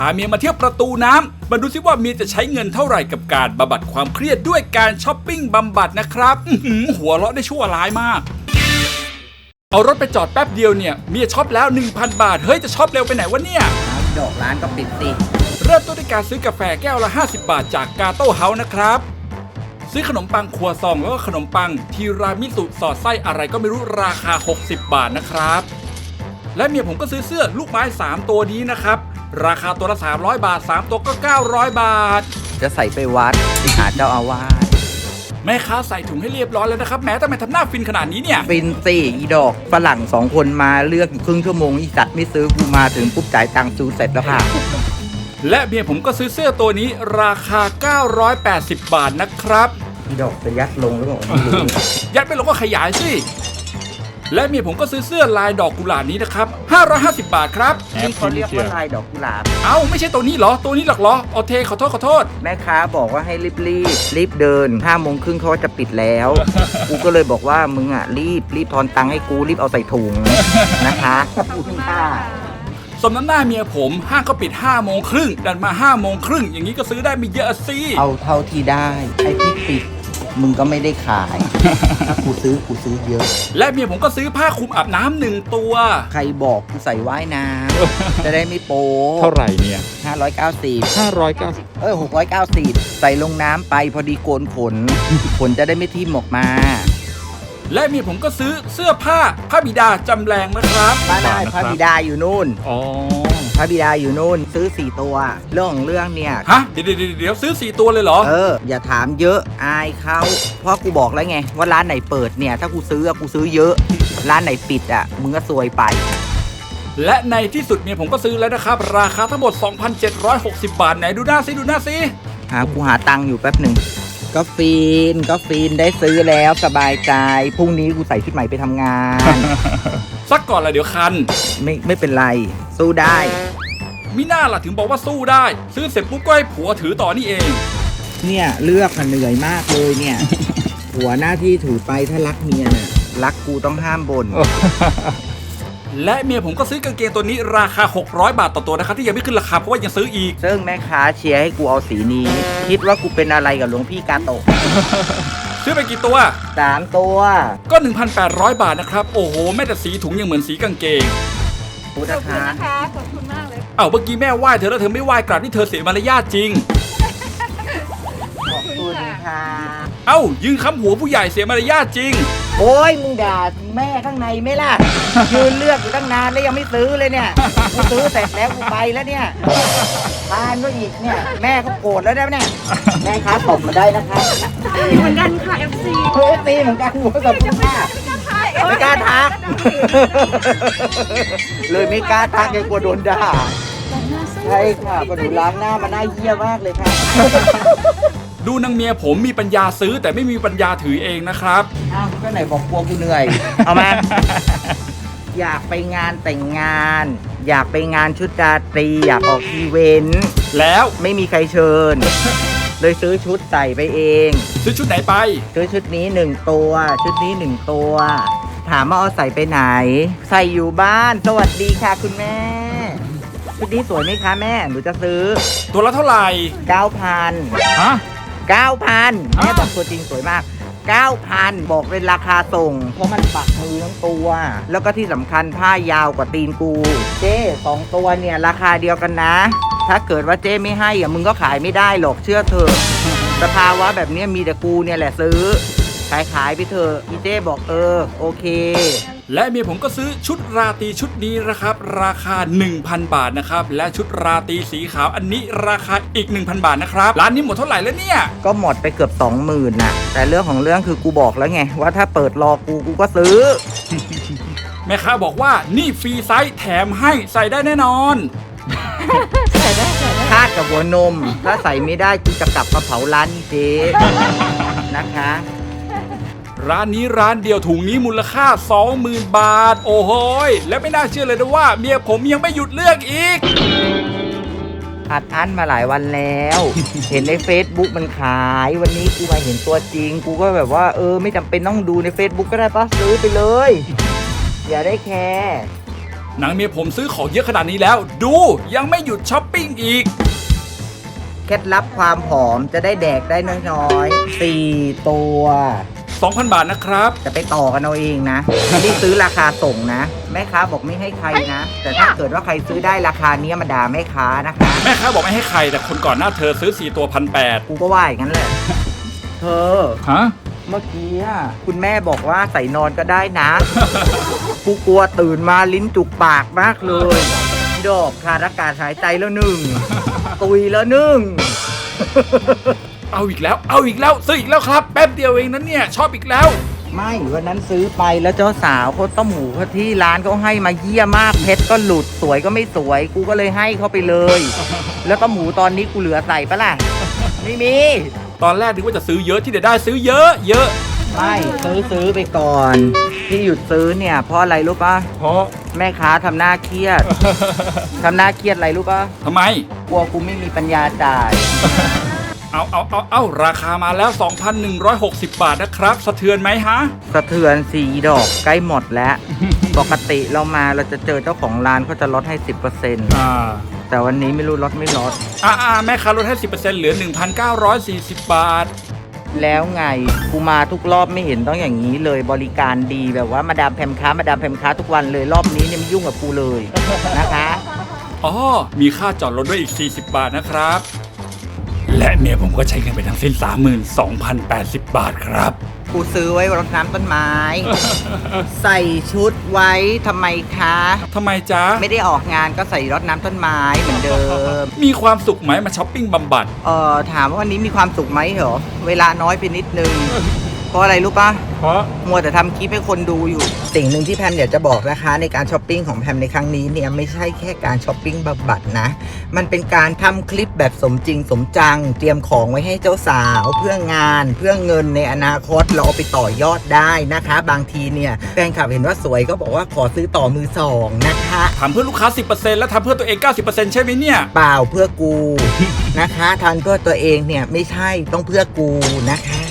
พาเมียมาเที่ยวประตูน้ำมาดูซิว่าเมียจะใช้เงินเท่าไหร่กับการบำบัดความเครียดด้วยการช้อปปิ้งบำบัดนะครับหัวเราะได้ชั่วร้ายมากเอารถไปจอดแป๊บเดียวเนี่ยเมียช็อปแล้ว 1,000 บาท เฮ้ย จะช็อปเร็วไปไหนวะเนี่ยดอกร้านก็ปิดสิเริ่มต้นด้วยการซื้อกาแฟแก้วละ 50 บาทจากกาโต้เฮาส์นะครับ ซื้อขนมปังครัวซองแล้วก็ขนมปังทีรามิสุสอดไส้อะไรก็ไม่รู้ราคา 60 บาทนะครับ และเมียผมก็ซื้อเสื้อลูกไม้ 3 ตัวนี้นะครับ ราคาตัวละ 300 บาท 3 ตัวก็ 900 บาท จะใส่ไปวัดไปหาเจ้าอาวาสแม่ค้าใส่ถุงให้เรียบร้อยแล้วนะครับแม้แต่ไม่ทำหน้าฟินขนาดนี้เนี่ยฟินสิอีดอกฝรั่งสองคนมาเลือกอยู่ครึ่งชั่วโมงอีสัตว์ไม่ซื้อกูมาถึงปุ๊บจ่ายตังค์ซื้อเสร็จแล้วค่ะ และเมียผมก็ซื้อเสื้อตัวนี้ราคา 980 บาทนะครับอีดอกจะยัดลงหรือเปล่าไม่รู้ยัดไปลงก็ขยายสิ และเมียผมก็ซื้อเสื้อลายดอกกุหลาบนี้นะครับ550 บาทครับ นี่เขาเรียกว่าลายดอกกุหลาบ เอ้าไม่ใช่ตัวนี้เหรอ ตัวนี้หรอกเหรอเอาเทขอโทษขอโทษ แม่ค้าบอกว่าให้รีบรีบรีบเดินห้าโมงครึ่งเขาจะปิดแล้ว กูก็เลยบอกว่ามึงอะรีบรีบทอนตังค์ให้กูรีบเอาใส่ถุงนะคะขอบคุณค่ะสมน้ำหน้าเมียผมห้างก็ปิด5โมงครึ่งดันมา5โมงครึ่งอย่างนี้ก็ซื้อได้ไม่เยอะสิเอาเท่าที่ได้ไอ้ที่ปิด มึงก็ไม่ได้ขาย ถ้ากูซื้อกูซื้อเยอะ และเมียผมก็ซื้อผ้าคลุมอาบน้ำหนึ่งตัว ใครบอกกูใส่ว่ายน้ำจะได้ไม่โป๊เท่าไหร่เนี่ยห้าร้อยเก้าสิบ590เออหกร้อยเก้าสิบใส่ลงน้ำไปพอดีโกนขน ขนจะได้ไม่ทิ่มออกมา และเมียผมก็ซื้อเสื้อผ้าพระบิดาจำแรงนะครับ บ้านได้พระบิดาอยู่นู่น อ๋อ พระบิดาอยู่นู่นซื้อสี่ตัว เรื่องของเรื่องเนี่ย ฮะ เดี๋ยวเดี๋ยวเดี๋ยวซื้อ 4 ตัวเลยเหรอ เออ อย่าถามเยอะอายเขาเพราะกูบอกแล้วไง ว่าร้านไหนเปิดเนี่ย ถ้ากูซื้ออะกูซื้อเยอะ ร้านไหนปิดอะมึงก็ซวยไป และในที่สุดเมียผมก็ซื้อแล้วนะครับ ราคาทั้งหมด 2,760 บาทไหนดูหน้าซิดูหน้าซิหากูหาตังค์อยู่แป๊บหนึ่งก็ฟีนก็ฟีนได้ซื้อแล้วสบายใจพรุ่งนี้กูใส่ชุดใหม่ไปทำงาน ซักก่อนละเดี๋ยวคัน ไม่ไม่เป็นไร สู้ได้ มิน่าล่ะถึงบอกว่าสู้ได้ ซื้อเสร็จปุ๊บก็ให้ผัวถือต่อนี่เอง เนี่ยเลือกอะเหนื่อยมากเลยเนี่ย หัวหน้าที่ถือไปถ้ารักเมียน่ะรักกูต้องห้ามบน่นและเมียผมก็ซื้อกางเกงตัวนี้ราคา 600 บาทต่อตัวนะครับที่ยังไม่ขึ้นราคาเพราะว่ายังซื้ออีก ซึ่งแม่ค้าเชียร์ให้กูเอาสีนี้ คิดว่ากูเป็นอะไรกับหลวงพี่กาโตะซื้อไปกี่ตัว สามตัวก็ 1,800 บาทนะครับ โอ้โห แม่แต่สีถุงยังเหมือนสีกางเกงพูดขอบนะคุณคะ นะคะ ขอบคุณมาก เลยเอ้าเมื่อกี้แม่ไหว้เธอแล้วเธอไม่ไหว้กลับที่เธอเสียมารยาทจริง ขอบคุณค่ะ เอ้ายืนค้ำหัวผู้ใหญ่เสียมารยาทจริง โอ้ยมึงด่าแม่ข้างในไหม่ล่ะ ยืนเลือกอยู่ตั้งนานแล้วยังไม่ซื้อเลยเนี่ยกูซื้อเสร็จแล้วกูไปแล้วเนี่ยทานก็อีกเนี่ย แม่ก็โกรธแล้วนะเนี่ยแม่ค้าตบมาได้นะคะเหมือนกันค่ะ FC เฮ้ยตีเหมือนกันหัวกับคุณแม่ ไม่กล้าทัก เลยไม่กล้าทักเลยกลัวโดนด่า ใช่ค่ะพอหนูล้างหน้ามาหน้าเยี่ยมากเลยค่ะ ดูนางเมียผมมีปัญญาซื้อแต่ไม่มีปัญญาถือเองนะครับ อ้าว ก็ไหนบอกกลัวกูเหนื่อย เอามา อยากไปงานแต่งงาน อยากไปงานชุดราตรี อยากออกอีเวนต์ แล้วไม่มีใครเชิญ เลยซื้อชุดใส่ไปเอง ซื้อชุดไหนไป ซื้อชุดนี้หนึ่งตัว ชุดนี้หนึ่งตัว ถามว่าเอาใส่ไปไหน ใส่อยู่บ้าน สวัสดีค่ะคุณแม่ ชุดนี้สวยไหมคะแม่หนูจะซื้อ ตัวละเท่าไหร่9,000ฮะ9,000แม่บอกตัวจริงสวยมาก 9,000 บอกเป็นราคาส่ง เพราะมันปักมือทั้งตัว แล้วก็ที่สำคัญผ้ายาวกว่าตีนกู เจ้สองตัวเนี่ย ราคาเดียวกันนะ ถ้าเกิดว่าเจ้ไม่ให้อะมึงก็ขายไม่ได้หรอกเชื่อเถอะสภาวะแบบเนี้ยมีแต่กูเนี่ยแหละซื้อ ขายขายไปเถอะอีเจ้บอกเออ โอเค และเมียผมก็ซื้อชุดราตรีชุดนี้นะครับ ราคา 1,000 บาทนะครับ และชุดราตรีสีขาวอันนี้ราคาอีก 1,000 บาทนะครับร้านนี้หมดเท่าไหร่แล้วเนี่ย ก็หมดไปเกือบสองหมื่นน่ะ แต่เรื่องของเรื่องคือกูบอกแล้วไง ว่าถ้าเปิดรอกูกูก็ซื้อ แม่ค้าบอกว่านี่ฟรีไซส์แถมให้ใส่ได้แน่นอนใส่ได้ใส่ได้คาดกับหัวนม ถ้าใส่ไม่ได้กูจะกลับมาเผาร้านนี้เจ๊นะคะ ร้านนี้ร้านเดียวถุงนี้มูลค่า 20,000 บาท โอ้โหยและไม่น่าเชื่อเลยนะว่า เมียผมยังไม่หยุดเลือกอีก อัดอั้นมาหลายวันแล้ว เห็นใน Facebook มันขาย วันนี้กูมาเห็นตัวจริง กูก็แบบว่าเออไม่จำเป็นต้องดูใน Facebook ก็ได้ปะซื้อไปเลย อย่าได้แคร์หนังเมียผมซื้อของเยอะขนาดนี้แล้ว ดูยังไม่หยุดช้อปปิ้งอีก เคล็ดลับความผอมจะได้แดกได้น้อยๆสี่ตัว 2,000 บาทนะครับ จะไปต่อกันเอาเองนะไม่ได้ซื้อราคาส่งนะ แม่ค้าบอกไม่ให้ใครนะ แต่ถ้าเกิดว่าใครซื้อได้ราคาเนี้ยมาด่าแม่ค้านะคะ แม่ค้าบอกไม่ให้ใครแต่คนก่อนหน้าเธอซื้อ 4 ตัวพันแปดกูก็ว่าอย่างนั้นแหละ เธอ ฮะ เมื่อกี้อะคุณแม่บอกว่าใส่นอนก็ได้นะ กูกลัวตื่นมาลิ้นจุกปากมากเลยดอกขาดอากาศหายใจแล้วหนึ่ง ตุยแล้วหนึ่ง เอาอีกแล้ว เอาอีกแล้ว ซื้ออีกแล้วครับ แป๊บเดียวเองนั้นเนี่ย ชอบอีกแล้ว ไม่วันนั้นซื้อไปแล้วเจ้าสาวเขาต้มหมูเขาที่ร้านเขาให้มาเยี่ยมากเพชรก็หลุดสวยก็ไม่สวย กูก็เลยให้เขาไปเลย แล้วก็หมูตอนนี้กูเหลือใส่ปะล่ะไม่มีตอนแรกนึกว่าจะซื้อเยอะที่เดี๋ยวได้ซื้อเยอะ เยอะ ไม่ซื้อซื้อไปก่อน ที่หยุดซื้อเนี่ย เพราะอะไรรู้ปะเพราะแม่ค้าทำหน้าเครียดทำหน้าเครียดอะไรรู้ปะทำไมกลัวกูไม่มีปัญญาจ่าย เอาเอาเอาเอาราคามาแล้ว 2,160 บาทนะครับ สะเทือนไหมฮะ สะเทือนสีดอกใกล้หมดแล้ว ปกติเรามาเราจะเจอเจ้าของร้านเขาจะลดให้ 10%อ่าแต่วันนี้ไม่รู้ลดไม่ลด อ่าอ่าแม่ค้าลดให้ 10%เหลือ 1,940 บาท แล้วไงกูมาทุกรอบไม่เห็นต้องอย่างนี้เลยบริการดีแบบว่ามาดามแพมค้ามาดามแพมค้าทุกวันเลยรอบนี้เนี่ยไม่ยุ่งกับกูเลยนะคะ อ๋อ มีค่าจอดรถด้วยอีก 40 บาทนะครับ และเมียผมก็ใช้เงินไปทั้งสิ้น 32,080 บาทครับ กูซื้อไว้รดน้ำต้นไม้ ใส่ชุดไว้ทำไมคะ ทำไมจ๊ะ ไม่ได้ออกงานก็ใส่รดน้ำต้นไม้เหมือนเดิม มีความสุขไหมมาช้อปปิ้งบำบัด เอ่อถามว่าวันนี้มีความสุขไหมเหรอ เวลาน้อยไปนิดนึง เพราะอะไรรู้ปะเพราะมัวแต่ทำคลิปให้คนดูอยู่ สิ่งหนึ่งที่แพมอยากจะบอกนะคะ ในการช้อปปิ้งของแพมในครั้งนี้เนี่ยไม่ใช่แค่การช้อปปิ้งบำบัดนะ มันเป็นการทำคลิปแบบสมจริงสมจัง เตรียมของไว้ให้เจ้าสาว เพื่องาน เพื่อเงินในอนาคตเราเอาไปต่อยอดได้นะคะ บางทีเนี่ยแฟนคลับเห็นว่าสวยก็บอกว่าขอซื้อต่อมือสองนะคะ ทำเพื่อลูกค้า 10%แล้วทำเพื่อตัวเอง 90%ใช่ไหมเนี่ย เปล่าเพื่อกู นะคะทันเพื่อตัวเองเนี่ยไม่ใช่ต้องเพื่อกูนะคะ